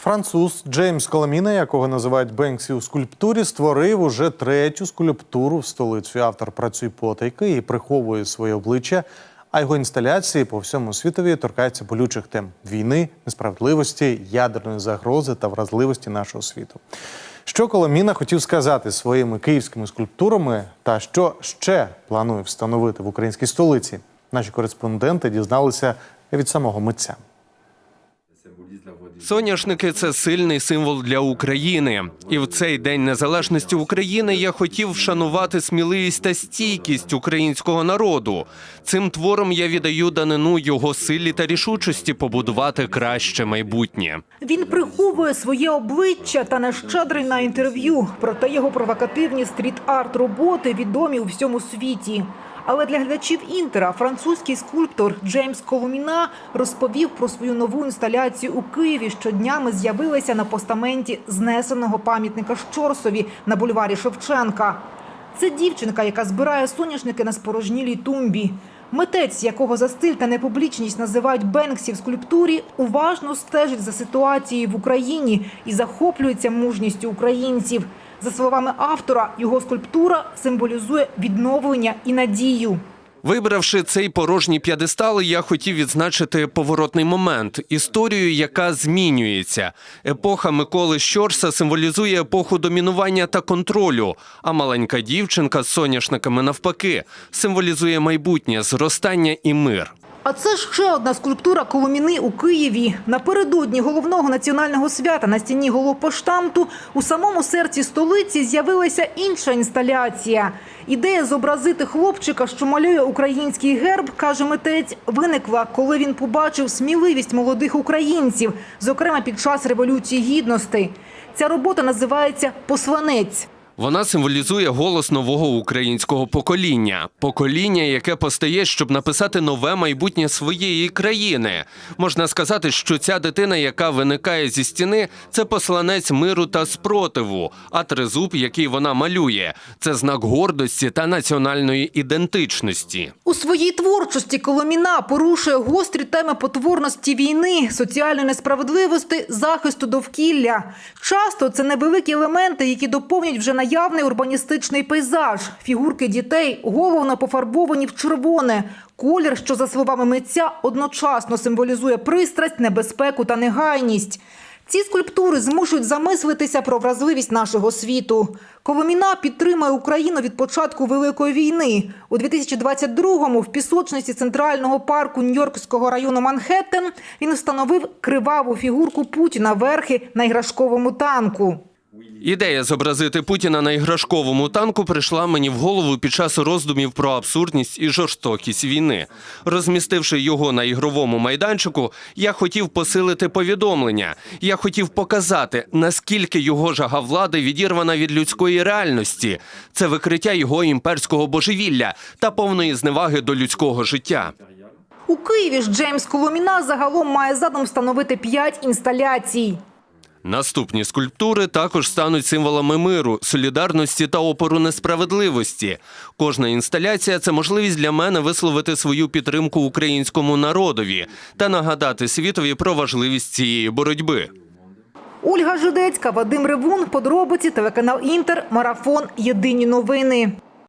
Француз Джеймс Коломіна, якого називають Бенксі у скульптурі, створив уже третю скульптуру в столицю. Автор працює потайки і приховує своє обличчя. А його інсталяції по всьому світові торкаються болючих тем війни, несправедливості, ядерної загрози та вразливості нашого світу. Що Коломіна хотів сказати своїми київськими скульптурами, та що ще планує встановити в українській столиці? Наші кореспонденти дізналися від самого митця. Соняшники це сильний символ для України. І в цей день незалежності України я хотів вшанувати сміливість та стійкість українського народу. Цим твором я віддаю данину його силі та рішучості побудувати краще майбутнє. Він приховує своє обличчя та не щедрий на інтерв'ю. Проте його провокативні стріт-арт роботи відомі у всьому світі. Але для глядачів інтера французький скульптор Джеймс Коломіна розповів про свою нову інсталяцію у Києві, що днями з'явилася на постаменті знесеного пам'ятника Щорсові на бульварі Шевченка. Це дівчинка, яка збирає соняшники на спорожнілій тумбі. Митець, якого за стиль та непублічність називають Бенксі в скульптурі, уважно стежить за ситуацією в Україні і захоплюється мужністю українців. За словами автора, його скульптура символізує відновлення і надію. Вибравши цей порожній п'єдестал, я хотів відзначити поворотний момент, історію, яка змінюється. Епоха Миколи Щорса символізує епоху домінування та контролю. А маленька дівчинка з соняшниками навпаки символізує майбутнє, зростання і мир. А це ще одна скульптура Коломіни у Києві. Напередодні головного національного свята на стіні головпоштамту у самому серці столиці з'явилася інша інсталяція. Ідея зобразити хлопчика, що малює український герб, каже митець, виникла, коли він побачив сміливість молодих українців, зокрема під час революції гідності. Ця робота називається Посланець. Вона символізує голос нового українського покоління, покоління, яке постає, щоб написати нове майбутнє своєї країни. Можна сказати, що ця дитина, яка виникає зі стіни, це посланець миру та спротиву. А тризуб, який вона малює, це знак гордості та національної ідентичності. У своїй творчості Коломіна порушує гострі теми потворності війни, соціальної несправедливості, захисту довкілля. Часто це невеликі елементи, які доповнюють вже наявний урбаністичний пейзаж. Фігурки дітей головно пофарбовані в червоне. Колір, що, за словами митця, одночасно символізує пристрасть, небезпеку та негайність. Ці скульптури змушують замислитися про вразливість нашого світу. Коломіна підтримує Україну від початку Великої війни. У 2022-му в пісочниці центрального парку Нью-Йоркського району Манхеттен він встановив криваву фігурку Путіна верхи на іграшковому танку. Ідея зобразити Путіна на іграшковому танку прийшла мені в голову під час роздумів про абсурдність і жорстокість війни. Розмістивши його на ігровому майданчику, я хотів посилити повідомлення. Я хотів показати, наскільки його жага влади відірвана від людської реальності. Це викриття його імперського божевілля та повної зневаги до людського життя. У Києві ж Джеймс Коломіна загалом має задум встановити п'ять інсталяцій. Наступні скульптури також стануть символами миру, солідарності та опору несправедливості. Кожна інсталяція це можливість для мене висловити свою підтримку українському народові та нагадати світові про важливість цієї боротьби. Ольга Жидецька, Вадим Ревун, подробиці, телеканал Інтер, Марафон, Єдині новини.